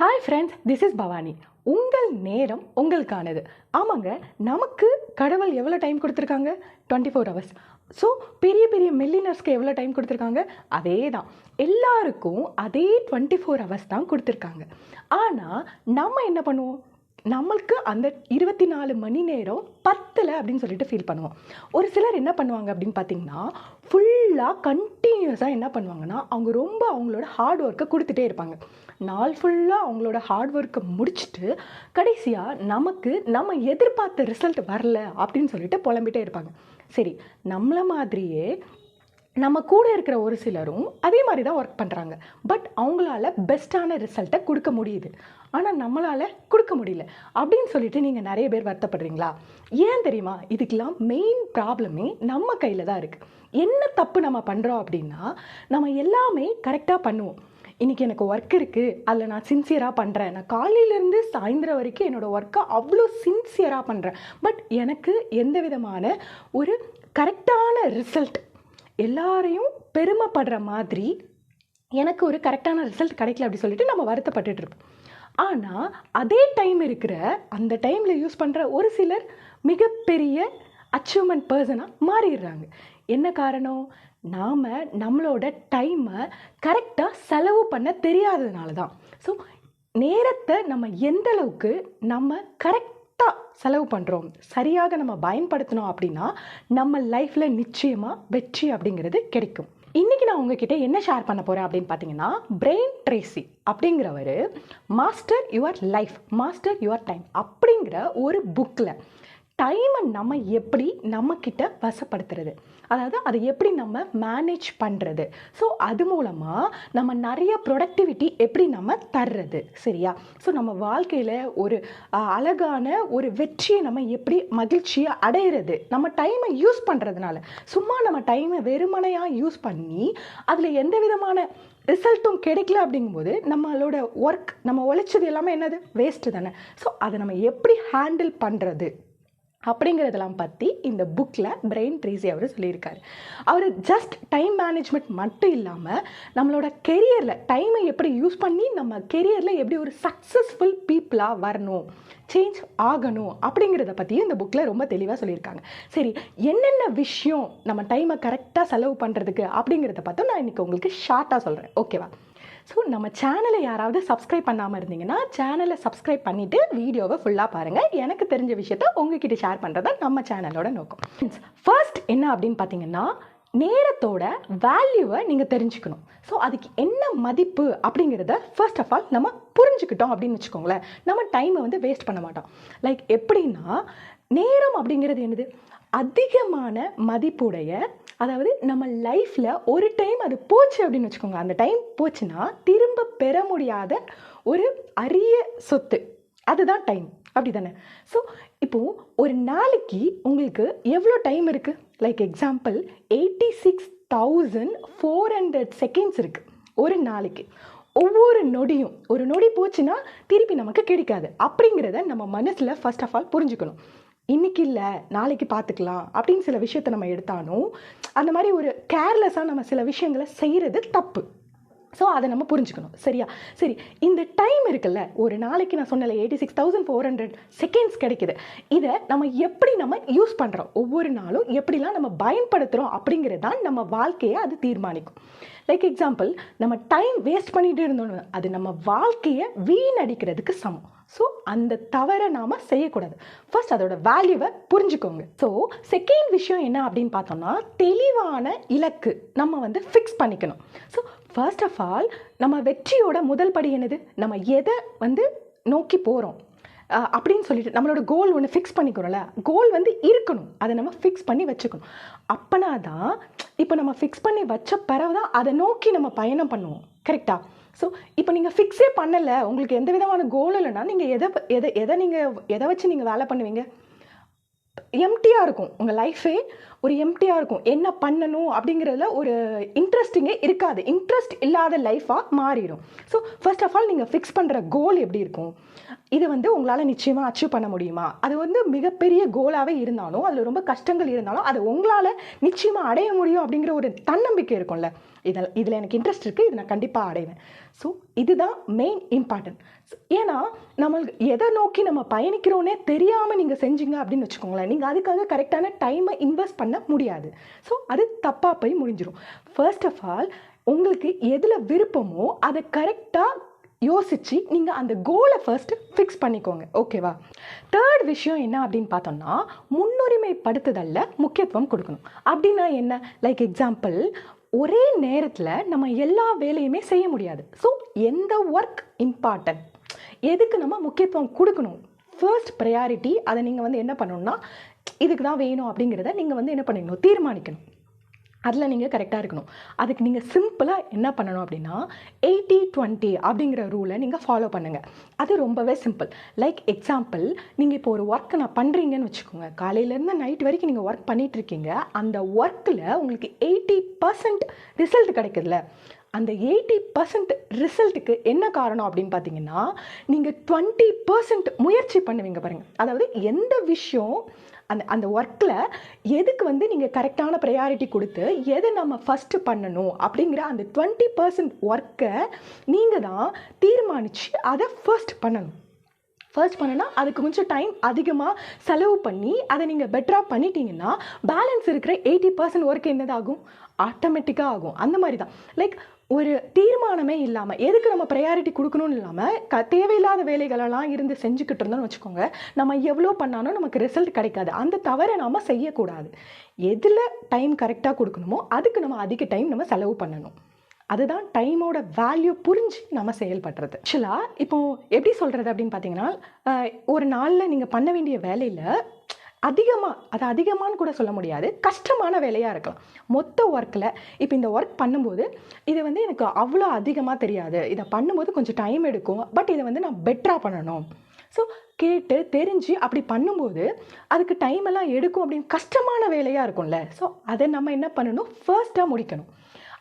Hi friends this is Bhavani உங்கள் நேரம் உங்களுக்கானது. ஆமாங்க நமக்கு கடவுள் எவ்வளோ டைம் கொடுத்துருக்காங்க? டுவெண்ட்டி ஃபோர் ஹவர்ஸ் ஸோ பெரிய பெரிய மில்லினர்ஸ்க்கு எவ்வளோ டைம் கொடுத்துருக்காங்க? அதே தான் எல்லாருக்கும் அதே டுவெண்ட்டி ஃபோர் ஹவர்ஸ் தான் கொடுத்துருக்காங்க. ஆனால் நம்ம என்ன பண்ணுவோம்? நம்மளுக்கு அந்த இருபத்தி நாலு மணி நேரம் பத்தில் அப்படின்னு சொல்லிட்டு ஃபீல் பண்ணுவோம். ஒரு சிலர் என்ன பண்ணுவாங்க அப்படின்னு பார்த்தீங்கன்னா ஃபுல்லாக கண்டினியூஸாக என்ன பண்ணுவாங்கன்னா அவங்க ரொம்ப அவங்களோட ஹார்ட் ஒர்க்கை கொடுத்துட்டே இருப்பாங்க. நாள் ஃபுல்லாக அவங்களோட ஹார்ட் ஒர்க்கை முடிச்சுட்டு கடைசியாக நமக்கு நம்ம எதிர்பார்த்த ரிசல்ட் வரல அப்படின்னு சொல்லிட்டு புலம்பிட்டே இருப்பாங்க. சரி நம்மளை மாதிரியே நம்ம கூட இருக்கிற ஒரு சிலரும் அதே மாதிரி தான் ஒர்க் பண்ணுறாங்க பட் அவங்களால பெஸ்ட்டான ரிசல்ட்டை கொடுக்க முடியுது. ஆனால் நம்மளால் கொடுக்க முடியல. அப்படின்னு சொல்லிட்டு நீங்கள் நிறைய பேர் வருத்தப்படுறீங்களா? ஏன் தெரியுமா? இதுக்கெல்லாம் மெயின் ப்ராப்ளமே நம்ம கையில் தான் இருக்குது என்ன தப்பு நம்ம பண்ணுறோம் அப்படின்னா நம்ம எல்லாமே கரெக்டாக பண்ணுவோம். இன்றைக்கி எனக்கு ஒர்க் இருக்குது அதில் நான் சின்சியராக பண்ணுறேன் நான் காலையிலேருந்து சாயந்தரம் வரைக்கும் என்னோடய ஒர்க்கை அவ்வளோ சின்சியராக பண்ணுறேன் பட் எனக்கு எந்த விதமான ஒரு கரெக்டான ரிசல்ட் எல்லாரையும் பெருமைப்படுற மாதிரி எனக்கு ஒரு கரெக்டான ரிசல்ட் கிடைக்கல அப்படி சொல்லிட்டு நம்ம வருத்தப்பட்டுட்டு இருப்போம். ஆனால் அதே டைம் இருக்கிற அந்த டைமில் யூஸ் பண்ணுற ஒரு சிலர் மிகப்பெரிய அச்சீவ்மெண்ட் பர்சனாக மாறிடுறாங்க. என்ன காரணம்? நாம் நம்மளோட டைமை கரெக்டாக செலவு பண்ண தெரியாததுனால தான். ஸோ நேரத்தை நம்ம எந்த அளவுக்கு நம்ம கரெக்டாக செலவு பண்ணுறோம் சரியாக நம்ம பயன்படுத்தினோம் அப்படின்னா நம்ம லைஃப்பில் நிச்சயமாக வெற்றி அப்படிங்கிறது கிடைக்கும். இன்றைக்கி நான் உங்ககிட்ட என்ன ஷேர் பண்ண போகிறேன் அப்படின்னு பார்த்தீங்கன்னா பிரெயின் ட்ரேசி அப்படிங்கிறவர் master your life master your time அப்படிங்கிற ஒரு புக்கில் டைமை நம்ம எப்படி நம்மக்கிட்ட வசப்படுத்துறது? அதாவது அதை எப்படி நம்ம மேனேஜ் பண்ணுறது ஸோ அது மூலமாக நம்ம நிறைய ப்ரொடக்டிவிட்டி எப்படி நம்ம தர்றது? சரியா? ஸோ நம்ம வாழ்க்கையில் ஒரு அழகான ஒரு வெற்றியை நம்ம எப்படி மகிழ்ச்சியாக அடையிறது? நம்ம டைமை யூஸ் பண்ணுறதுனால சும்மா நம்ம டைமை வெறுமனையாக யூஸ் பண்ணி அதில் எந்த விதமான ரிசல்ட்டும் கிடைக்கல அப்படிங்கும்போது நம்மளோட ஒர்க் நம்ம உழைச்சது எல்லாமே என்னது? வேஸ்ட்டு தானே. ஸோ அதை நம்ம எப்படி ஹேண்டில் பண்ணுறது அப்படிங்கிறதெல்லாம் பற்றி இந்த புக்கில் பிரெயின் ட்ரீஸி அவர் சொல்லியிருக்காரு. அவர் ஜஸ்ட் டைம் மேனேஜ்மெண்ட் மட்டும் இல்லாமல் நம்மளோட கெரியரில் டைமை எப்படி யூஸ் பண்ணி நம்ம கெரியரில் எப்படி ஒரு சக்ஸஸ்ஃபுல் பீப்புளாக வரணும் சேஞ்ச் ஆகணும் அப்படிங்கிறத பற்றியும் இந்த புக்கில் ரொம்ப தெளிவாக சொல்லியிருக்காங்க. சரி என்னென்ன விஷயம் நம்ம டைமை கரெக்டாக செலவு பண்ணுறதுக்கு அப்படிங்கிறத பார்த்து நான் இன்றைக்கி உங்களுக்கு ஷார்ட்டாக சொல்கிறேன் ஓகேவா ஸோ நம்ம சேனலை யாராவது சப்ஸ்கிரைப் பண்ணாமல் இருந்தீங்கன்னா சேனலை சப்ஸ்கிரைப் பண்ணிவிட்டு வீடியோவை ஃபுல்லாக பாருங்கள் எனக்கு தெரிஞ்ச விஷயத்த உங்ககிட்ட ஷேர் பண்ணுறது நம்ம சேனலோட நோக்கம். ஃபர்ஸ்ட் என்ன அப்படின்னு பார்த்தீங்கன்னா நேரத்தோட வேல்யூவை நீங்கள் தெரிஞ்சுக்கணும். ஸோ அதுக்கு என்ன மதிப்பு அப்படிங்கிறத ஃபர்ஸ்ட் ஆஃப் ஆல் நம்ம புரிஞ்சுக்கிட்டோம் அப்படின்னு வச்சுக்கோங்களேன். நம்ம டைமை வந்து வேஸ்ட் பண்ண மாட்டோம். லைக் எப்படின்னா நேரம் அப்படிங்கிறது என்னது? அதிகமான மதிப்புடைய அதாவது நம்ம லைஃப்பில் ஒரு டைம் அது போச்சு அப்படின்னு வச்சுக்கோங்க. அந்த டைம் போச்சுன்னா திரும்ப பெற முடியாத ஒரு அரிய சொத்து. அதுதான் டைம் அப்படி தானே ஸோ இப்போது ஒரு நாளைக்கு உங்களுக்கு எவ்வளோ டைம் இருக்குது like example eighty six thousand four hundred seconds இருக்குது ஒரு நாளைக்கு. ஒவ்வொரு நொடியும். ஒரு நொடி போச்சுன்னா திருப்பி நமக்கு கிடைக்காது. அப்படிங்கிறத நம்ம மனசில் ஃபஸ்ட் ஆஃப் ஆல் புரிஞ்சுக்கணும். இன்னைக்கு இல்லை நாளைக்கு பார்த்துக்கலாம் அப்படின்னு சில விஷயத்தை நம்ம எடுத்தாலும் அந்த மாதிரி ஒரு கேர்லெஸ்ஸாக நம்ம சில விஷயங்களை செய்கிறது தப்பு. ஸோ அதை நம்ம புரிஞ்சுக்கணும். சரியா? சரி இந்த டைம் இருக்குல்ல ஒரு நாளைக்கு நான் சொன்னல eighty six thousand four hundred seconds கிடைக்குது. இதை நம்ம எப்படி நம்ம யூஸ் பண்ணுறோம் ஒவ்வொரு நாளும் எப்படிலாம் நம்ம பயன்படுத்துகிறோம் அப்படிங்கிறது தான் நம்ம வாழ்க்கையை அது தீர்மானிக்கும். லைக் எக்ஸாம்பிள் நம்ம டைம் வேஸ்ட் பண்ணிகிட்டே இருந்தோம் அது நம்ம வாழ்க்கையை வீணடிக்கிறதுக்கு சமம். ஸோ அந்த தவறை நாம் செய்யக்கூடாது. ஃபர்ஸ்ட் அதோட வேல்யூவை புரிஞ்சுக்கோங்க. ஸோ செகண்ட் விஷயம் என்ன அப்படின்னு பார்த்தோம்னா தெளிவான இலக்கு நம்ம வந்து ஃபிக்ஸ் பண்ணிக்கணும். ஸோ ஃபர்ஸ்ட் ஆஃப் ஆல் நம்ம வெற்றியோட முதல் படி என்னது? நம்ம எதை வந்து நோக்கி போகிறோம் அப்படின்னு சொல்லிட்டு நம்மளோட கோல் ஒன்று ஃபிக்ஸ் பண்ணிக்கிறோம்ல கோல் வந்து இருக்கணும். அதை நம்ம ஃபிக்ஸ் பண்ணி வச்சுக்கணும். அப்போனா தான் இப்போ நம்ம ஃபிக்ஸ் பண்ணி வச்ச பிறகு தான் அதை நோக்கி நம்ம பயணம் பண்ணுவோம். கரெக்டாக ஸோ இப்போ நீங்கள் ஃபிக்ஸே பண்ணலை உங்களுக்கு எந்த விதமான கோல் இல்லைன்னா நீங்கள் எதை எதை எதை நீங்கள் எதை வச்சு நீங்கள் வேலை பண்ணுவீங்க? எம்டியாக இருக்கும். உங்கள் லைஃபே ஒரு எம்டியாக இருக்கும். என்ன பண்ணணும் அப்படிங்கிறதுல ஒரு இன்ட்ரெஸ்டிங்கே இருக்காது. இன்ட்ரெஸ்ட் இல்லாத லைஃபாக மாறிடும். ஸோ ஃபர்ஸ்ட் ஆஃப் ஆல் நீங்கள் ஃபிக்ஸ் பண்ணுற கோல் எப்படி இருக்கும்? இது வந்து உங்களால் நிச்சயமாக அச்சீவ் பண்ண முடியுமா? அது வந்து மிகப்பெரிய கோலாகவே இருந்தாலும் அதில் ரொம்ப கஷ்டங்கள் இருந்தாலும் அதை உங்களால் நிச்சயமாக அடைய முடியும் அப்படிங்கிற ஒரு தன்னம்பிக்கை இருக்கும்ல. இதில் இதில் எனக்கு இன்ட்ரெஸ்ட் இருக்குது இது நான் கண்டிப்பாக அடைவேன். ஸோ இதுதான் மெயின் இம்பார்ட்டன்ட் ஏன்னா நம்மளுக்கு எதை நோக்கி நம்ம பயணிக்கிறோன்னே தெரியாமல் நீங்கள் செஞ்சீங்க அப்படின்னு வச்சுக்கோங்களேன் நீங்கள் அதுக்காக கரெக்டான டைமை இன்வெஸ்ட் பண்ண முடியாது. ஸோ அது தப்பாக போய் முடிஞ்சிடும் ஃபர்ஸ்ட் ஆஃப் ஆல் உங்களுக்கு எதில் விருப்பமோ அதை கரெக்டாக யோசிச்சு நீங்கள் அந்த கோலை ஃபர்ஸ்ட் ஃபிக்ஸ் பண்ணிக்கோங்க. ஓகேவா தேர்ட் விஷயம் என்ன அப்படின்னு பார்த்தோம்னா முன்னுரிமைப்படுத்துதலில் முக்கியத்துவம் கொடுக்கணும். அப்படின்னா என்ன? லைக் எக்ஸாம்பிள் ஒரே நேரத்தில் நம்ம எல்லா வேலையுமே செய்ய முடியாது. ஸோ எந்த ஒர்க் இம்பார்ட்டன்ட் எதுக்கு நம்ம முக்கியத்துவம் கொடுக்கணும்? ஃபர்ஸ்ட் ப்ரையாரிட்டி அதை நீங்கள் வந்து என்ன பண்ணணும்னா இதுக்கு தான் வேணும் அப்படிங்கிறத நீங்கள் வந்து என்ன பண்ணிக்கணும்? தீர்மானிக்கணும். அதில் நீங்கள் கரெக்டாக இருக்கணும். அதுக்கு நீங்கள் சிம்பிளாக என்ன பண்ணணும் அப்படின்னா எயிட்டி டுவெண்ட்டி அப்படிங்கிற ரூலை நீங்கள் ஃபாலோ பண்ணுங்கள் அது ரொம்பவே சிம்பிள் லைக் எக்ஸாம்பிள் நீங்கள் இப்போ ஒரு ஒர்க்கை நான் பண்ணுறீங்கன்னு வச்சுக்கோங்க. காலையிலேருந்து நைட் வரைக்கும் நீங்கள் ஒர்க் பண்ணிகிட்ருக்கீங்க அந்த ஒர்க்கில் உங்களுக்கு எயிட்டி பர்சன்ட் ரிசல்ட் கிடைக்குதுல்ல. அந்த எயிட்டி பர்சன்ட் ரிசல்ட்டுக்கு என்ன காரணம் அப்படின்னு பார்த்தீங்கன்னா நீங்கள் டுவெண்ட்டி பர்சன்ட் முயற்சி பண்ணுவீங்க பாருங்கள் அதாவது எந்த விஷயம் அந்த அந்த ஒர்க்கில் எதுக்கு வந்து நீங்கள் கரெக்டான ப்ரையாரிட்டி கொடுத்து எதை நம்ம ஃபஸ்ட்டு பண்ணணும் அப்படிங்கிற அந்த டுவெண்ட்டி பர்சன்ட் ஒர்க்கை நீங்கள் தான் தீர்மானித்து அதை ஃபர்ஸ்ட் பண்ணணும். ஃபர்ஸ்ட் பண்ணுனா அதுக்கு கொஞ்சம் டைம் அதிகமாக செலவு பண்ணி அதை நீங்கள் பெட்டராக பண்ணிட்டீங்கன்னா பேலன்ஸ் இருக்கிற எயிட்டி பர்சன்ட் ஒர்க் என்னதாகும்? ஆட்டோமேட்டிக்காக ஆகும். அந்த மாதிரி தான் லைக் ஒரு தீர்மானமே இல்லாமல் எதுக்கு நம்ம ப்ரையாரிட்டி கொடுக்கணும்னு இல்லாமல் க தேவையில்லாத வேலைகளெல்லாம் இருந்து செஞ்சுக்கிட்டு இருந்தோம்னு வச்சுக்கோங்க நம்ம எவ்வளோ பண்ணாலும் நமக்கு ரிசல்ட் கிடைக்காது. அந்த தவறை நாம் செய்யக்கூடாது. எதில் டைம் கரெக்டாக கொடுக்கணுமோ அதுக்கு நம்ம அதிக டைம் நம்ம செலவு பண்ணணும். அதுதான் டைமோட வேல்யூ புரிஞ்சு நம்ம செயல்படுறது. ஆக்சுவலாக இப்போது எப்படி சொல்கிறது அப்படின்னு பார்த்தீங்கன்னா ஒரு நாளில் நீங்கள் பண்ண வேண்டிய வேலையில் அதிகமாக அது அதிகமான்னு கூட சொல்ல முடியாது கஷ்டமான வேலையாக இருக்கலாம். மொத்த ஒர்க்கில் இப்போ இந்த ஒர்க் பண்ணும்போது இது வந்து எனக்கு அவ்வளோ அதிகமாக தெரியாது. இதை பண்ணும்போது கொஞ்சம் டைம் எடுக்கும். பட் இதை வந்து நான் பெட்டராக பண்ணணும். ஸோ கேட்டு தெரிஞ்சு அப்படி பண்ணும்போது அதுக்கு டைம் எல்லாம் எடுக்கும் அப்படின்னு கஷ்டமான வேலையாக இருக்கும்ல. ஸோ அதை நம்ம என்ன பண்ணணும்? ஃபர்ஸ்ட்டாக முடிக்கணும்.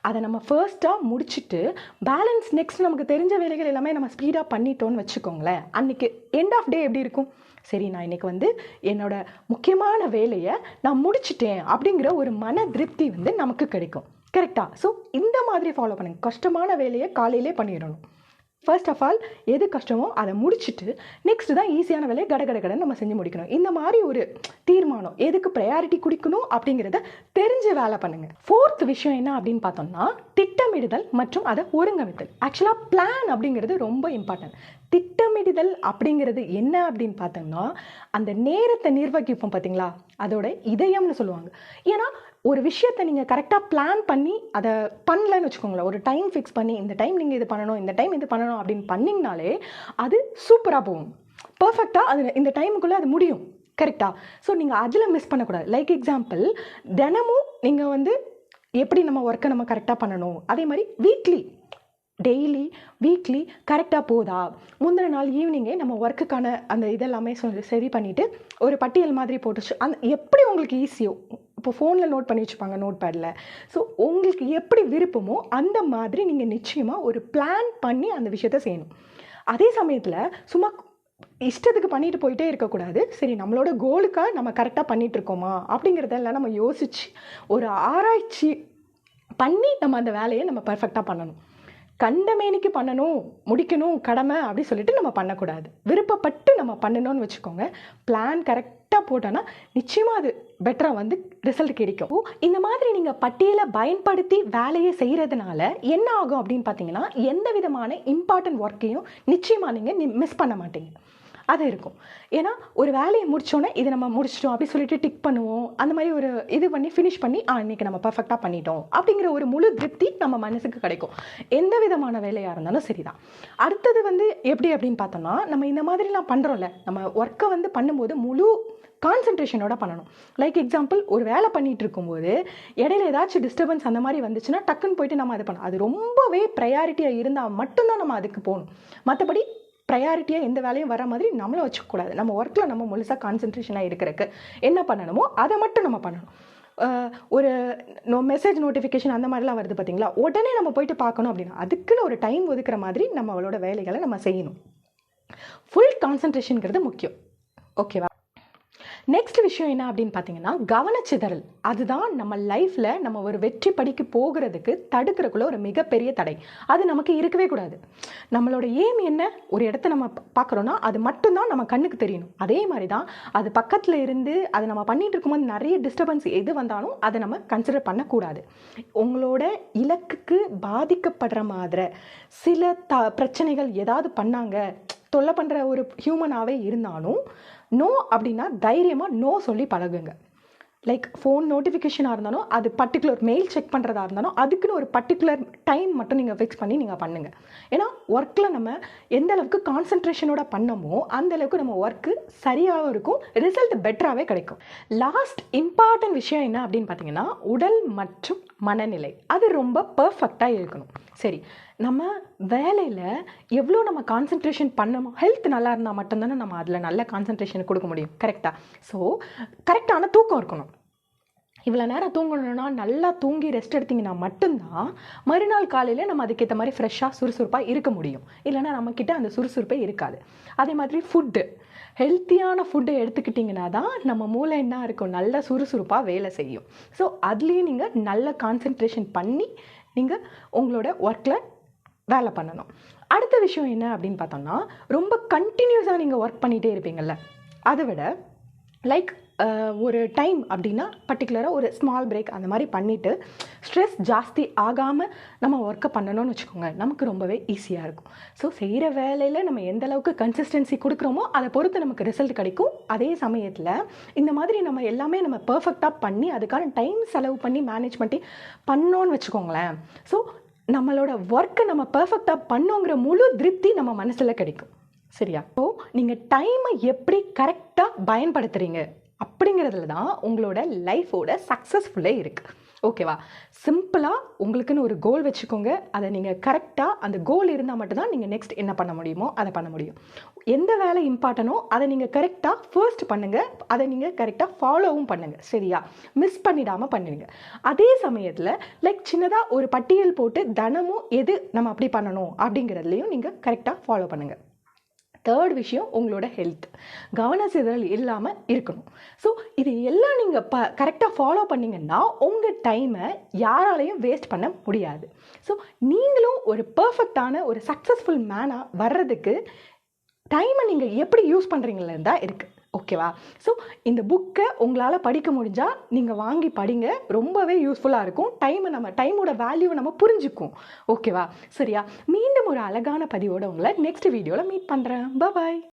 அதை நம்ம ஃபர்ஸ்ட்டாக முடிச்சுட்டு பேலன்ஸ் நெக்ஸ்ட் நமக்கு தெரிஞ்ச வேலைகள் எல்லாமே நம்ம ஸ்பீடாக பண்ணிட்டோன்னு வச்சுக்கோங்களேன். அன்றைக்கி எண்ட் ஆஃப் டே எப்படி இருக்கும்? சரி நான் இன்றைக்கி வந்து என்னோட முக்கியமான வேலையை நான் முடிச்சிட்டேன் அப்படிங்கிற ஒரு மன திருப்தி வந்து நமக்கு கிடைக்கும். கரெக்டாக ஸோ இந்த மாதிரி ஃபாலோ பண்ணுங்கள் கஷ்டமான வேலையை காலையிலே பண்ணிடணும். ஃபர்ஸ்ட் ஆஃப் ஆல் எது கஷ்டமோ அதை முடிச்சுட்டு நெக்ஸ்ட் தான் ஈஸியான வேலையை கட கட கடன்னு நம்ம செஞ்சு முடிக்கணும். இந்த மாதிரி ஒரு தீர்மானம் எதுக்கு ப்ரையாரிட்டி கொடுக்கணும் அப்படிங்கிறத தெரிஞ்சு வேலை பண்ணுங்கள் ஃபோர்த் விஷயம் என்ன அப்படின்னு பார்த்தோம்னா திட்டமிடுதல் மற்றும் அதை ஒருங்கமைத்தல் ஆக்சுவலாக பிளான் அப்படிங்கிறது ரொம்ப இம்பார்ட்டன்ட் திட்டமிடுதல் அப்படிங்கிறது என்ன அப்படின்னு பார்த்தோம்னா அந்த நேரத்தை நிர்வகிப்போம் பார்த்தீங்களா? அதோட இதயம்னு சொல்லுவாங்க. ஏன்னா ஒரு விஷயத்தை நீங்கள் கரெக்டாக பிளான் பண்ணி அதை பண்ணலன்னு வச்சுக்கோங்களேன். ஒரு டைம் ஃபிக்ஸ் பண்ணி இந்த டைம் நீங்கள் இது பண்ணணும் இந்த டைம் இது பண்ணணும் அப்படின்னு பண்ணிங்கனாலே அது சூப்பராக போகும். பர்ஃபெக்டாக அது இந்த டைமுக்குள்ளே அது முடியும். கரெக்டாக ஸோ நீங்கள் அதில் மிஸ் பண்ணக்கூடாது. லைக் எக்ஸாம்பிள் தினமும் நீங்கள் வந்து எப்படி நம்ம ஒர்க்கை நம்ம கரெக்டாக பண்ணணும்? அதே மாதிரி வீக்லி டெய்லி வீக்லி கரெக்டாக போதா? முந்தின நாள் ஈவினிங்கே நம்ம ஒர்க்குக்கான அந்த இதெல்லாமே சொல்லி சரி பண்ணிவிட்டு ஒரு பட்டியல் மாதிரி போட்டுச்சு. அந்த எப்படி உங்களுக்கு ஈஸியோ இப்போ ஃபோனில் நோட் பண்ணி வச்சுப்பாங்க நோட் பேடில் ஸோ உங்களுக்கு எப்படி விருப்பமோ அந்த மாதிரி நீங்கள் நிச்சயமாக ஒரு பிளான் பண்ணி அந்த விஷயத்த செய்யணும். அதே சமயத்தில் சும்மா இஷ்டத்துக்கு பண்ணிட்டு போயிட்டே இருக்கக்கூடாது. சரி நம்மளோட கோலுக்காக நம்ம கரெக்டாக பண்ணிட்டு இருக்கோமா? அப்படிங்கிறதெல்லாம் நம்ம யோசிச்சு ஒரு ஆராய்ச்சி பண்ணி நம்ம அந்த வேலையை நம்ம பர்ஃபெக்டாக பண்ணணும். கண்டமேனிக்கு பண்ணணும் முடிக்கணும் கடமை அப்படி சொல்லிட்டு நம்ம பண்ணக்கூடாது. விருப்பப்பட்டு நம்ம பண்ணணும்னு வச்சுக்கோங்க. பிளான் கரெக்டாக போட்டோன்னா நிச்சயமாக அது பெட்டராக வந்து ரிசல்ட் கிடைக்கும். இந்த மாதிரி நீங்கள் பட்டியலை பயன்படுத்தி வேலையை செய்கிறதுனால என்ன ஆகும் அப்படின்னு பார்த்தீங்கன்னா எந்த விதமான இம்பார்ட்டன்ட் ஒர்க்கையும் நிச்சயமாக நீங்கள் மிஸ் பண்ண மாட்டீங்க. அது இருக்கும். ஏன்னா ஒரு வேலையை முடிச்சோன்னே இதை நம்ம முடிச்சிட்டோம் அப்படி சொல்லிட்டு டிக் பண்ணுவோம். அந்த மாதிரி ஒரு இது பண்ணி ஃபினிஷ் பண்ணி ஆ நம்ம பர்ஃபெக்டாக பண்ணிட்டோம். அப்படிங்கிற ஒரு முழு திருப்தி நம்ம மனசுக்கு கிடைக்கும். எந்த விதமான வேலையாக இருந்தாலும் சரிதான். அடுத்தது வந்து எப்படி அப்படின்னு பார்த்தோம்னா நம்ம இந்த மாதிரிலாம் பண்ணுறோம்ல நம்ம ஒர்க்கை வந்து பண்ணும்போது முழு கான்சன்ட்ரேஷனோட பண்ணணும். லைக் எக்ஸாம்பிள் ஒரு வேலை பண்ணிட்டு இருக்கும்போது இடையில ஏதாச்சும் டிஸ்டர்பன்ஸ் அந்த மாதிரி வந்துச்சுன்னா டக்குன்னு போயிட்டு நம்ம அதை பண்ணணும் அது ரொம்பவே ப்ரையாரிட்டியாக இருந்தால் மட்டும்தான் நம்ம அதுக்கு போகணும். மற்றபடி ப்ரையாரிட்டியாக எந்த வேலையும் வர மாதிரி நம்மளும் வச்சுக்கக்கூடாது. நம்ம ஒர்க்கில் நம்ம முழுசாக கான்சன்ட்ரேஷனாக இருக்கிறதுக்கு. என்ன பண்ணணுமோ அதை மட்டும் நம்ம பண்ணணும். ஒரு நோ மெசேஜ் நோட்டிஃபிகேஷன் அந்த மாதிரிலாம் வருது பார்த்தீங்களா உடனே நம்ம போயிட்டு பார்க்கணும் அப்படின்னா அதுக்குன்னு ஒரு டைம் ஒதுக்குற மாதிரி நம்ம அவளோட வேலைகளை நம்ம செய்யணும். ஃபுல் கான்சன்ட்ரேஷனுங்கிறது முக்கியம். ஓகேவா நெக்ஸ்ட் விஷயம் என்ன அப்படின்னு பார்த்தீங்கன்னா கவனச்சிதறல். அதுதான் நம்ம லைஃப்பில் நம்ம ஒரு வெற்றி படிக்கு போகிறதுக்கு தடுக்கிறக்குள்ள ஒரு மிகப்பெரிய தடை. அது நமக்கு இருக்கவே கூடாது. நம்மளோட எய்ம் என்ன? ஒரு இடத்த நம்ம பார்க்குறோன்னா அது மட்டும்தான் நம்ம கண்ணுக்கு தெரியணும். அதே மாதிரி தான் அது பக்கத்தில் இருந்து அதை நம்ம பண்ணிட்டு இருக்கும்போது நிறைய டிஸ்டர்பன்ஸ் எது வந்தாலும் அதை நம்ம கன்சிடர் பண்ணக்கூடாது. உங்களோட இலக்குக்கு பாதிக்கப்படுற மாதிரி சில த பிரச்சனைகள் ஏதாவது பண்ணாங்க தொல்லை பண்ணுற ஒரு ஹியூமனாகவே இருந்தாலும் நோ அப்படின்னா தைரியமாக நோ சொல்லி பழகுங்க. லைக் ஃபோன் நோட்டிஃபிகேஷனாக இருந்தாலும் அது பர்டிகுலர் மெயில் செக் பண்ணுறதா இருந்தாலும் அதுக்குன்னு ஒரு பர்டிகுலர் டைம் மட்டும் நீங்கள் ஃபிக்ஸ் பண்ணி நீங்கள் பண்ணுங்கள் ஏன்னா ஒர்க்கில் நம்ம எந்த அளவுக்கு கான்சன்ட்ரேஷனோட பண்ணமோ அந்த அளவுக்கு நம்ம ஒர்க்கு சரியாகவும் இருக்கும் ரிசல்ட் பெட்டராகவே கிடைக்கும். லாஸ்ட் இம்பார்ட்டன்ட் விஷயம் என்ன அப்படின்னு பார்த்தீங்கன்னா உடல் மற்றும் மனநிலை. அது ரொம்ப பர்ஃபெக்டாக இருக்கணும். சரி நம்ம வேலையில் எவ்வளோ நம்ம கான்சன்ட்ரேஷன் பண்ணமோ ஹெல்த் நல்லா இருந்தால் மட்டும்தானே நம்ம அதில் நல்ல கான்சன்ட்ரேஷன் கொடுக்க முடியும். கரெக்டாக ஸோ கரெக்டான தூக்கம் இருக்கணும். இவ்வளோ நேரம் தூங்கணும்னா நல்லா தூங்கி ரெஸ்ட் எடுத்தீங்கன்னா மட்டும்தான் மறுநாள் காலையில் நம்ம அதுக்கேற்ற மாதிரி ஃப்ரெஷ்ஷாக சுறுசுறுப்பாக இருக்க முடியும். இல்லைன்னா நம்மக்கிட்ட அந்த சுறுசுறுப்பே இருக்காது. அதே மாதிரி ஃபுட்டு ஹெல்த்தியான ஃபுட்டை எடுத்துக்கிட்டிங்கன்னா தான் நம்ம மூளை என்ன இருக்கும்? நல்ல சுறுசுறுப்பாக வேலை செய்யும். ஸோ அதுலேயும் நீங்கள் நல்ல கான்சென்ட்ரேஷன் பண்ணி நீங்கள் உங்களோட ஒர்க்கில் வேலை பண்ணணும். அடுத்த விஷயம் என்ன அப்படின்னு பார்த்தோம்னா ரொம்ப கண்டினியூஸாக நீங்கள் ஒர்க் பண்ணிகிட்டே இருப்பீங்கள்ல அதை விட லைக் ஒரு டைம் அப்படின்னா பர்டிகுலராக ஒரு ஸ்மால் பிரேக் அந்த மாதிரி பண்ணிவிட்டு ஸ்ட்ரெஸ் ஜாஸ்தி ஆகாமல் நம்ம ஒர்க்கை பண்ணணும்னு வச்சுக்கோங்க. நமக்கு ரொம்பவே ஈஸியாக இருக்கும். ஸோ செய்கிற வேலையில் நம்ம எந்த அளவுக்கு கன்சிஸ்டன்சி கொடுக்குறோமோ அதை பொறுத்து நமக்கு ரிசல்ட் கிடைக்கும். அதே சமயத்தில் இந்த மாதிரி நம்ம எல்லாமே நம்ம பர்ஃபெக்டாக பண்ணி அதுக்கான டைம் செலவு பண்ணி மேனேஜ் பண்ணி பண்ணோன்னு வச்சுக்கோங்களேன். ஸோ நம்மளோட ஒர்க்கை நம்ம பர்ஃபெக்டாக பண்ணோங்கிற முழு திருப்தி நம்ம மனசில் கிடைக்கும். சரியா? ஸோ நீங்கள் டைமை எப்படி கரெக்டாக பயன்படுத்துகிறீங்க அப்படிங்கிறதுல தான் உங்களோட லைஃபோட சக்ஸஸ்ஃபுல்லே இருக்குது ஓகேவா? சிம்பிளாக உங்களுக்குன்னு ஒரு கோல் வச்சுக்கோங்க. அதை நீங்கள் கரெக்டாக அந்த கோல் இருந்தால் மட்டும்தான் நீங்கள் நெக்ஸ்ட் என்ன பண்ண முடியுமோ அதை பண்ண முடியும். எந்த வேலை இம்பார்ட்டனோ அதை நீங்கள் கரெக்டாக ஃபர்ஸ்ட் பண்ணுங்கள் அதை நீங்கள் கரெக்டாக ஃபாலோவும் பண்ணுங்கள் சரியா? மிஸ் பண்ணிடாமல் பண்ணுவீங்க அதே சமயத்தில் லைக் சின்னதாக ஒரு பட்டியல் போட்டு தினமும் எது நம்ம அப்படி பண்ணணும் அப்படிங்கிறதுலையும் நீங்கள் கரெக்டாக ஃபாலோ பண்ணுங்கள் தேர்ட் விஷயம் உங்களோட ஹெல்த் கவன சிதறல் இல்லாமல் இருக்கணும். ஸோ இது எல்லாம் நீங்கள் ப கரெக்டாக ஃபாலோ பண்ணிங்கன்னா உங்கள் டைமை யாராலையும் வேஸ்ட் பண்ண முடியாது. ஸோ நீங்களும் ஒரு பர்ஃபெக்டான ஒரு சக்ஸஸ்ஃபுல் மேனாக வர்றதுக்கு டைமை நீங்கள் எப்படி யூஸ் பண்ணுறீங்களேன்னு தான் இருக்குது ஓகேவா ஸோ இந்த புக்கை உங்களால் படிக்க முடிஞ்சால் நீங்கள் வாங்கி படிங்க. ரொம்பவே யூஸ்ஃபுல்லாக இருக்கும். டைமை நம்ம டைமோட வேல்யூவை நம்ம புரிஞ்சுக்கும் ஓகேவா சரியா? மீண்டும் ஒரு அழகான பதிவோட உங்களை நெக்ஸ்ட் வீடியோவில் மீட் பண்ணுறேன் பாய்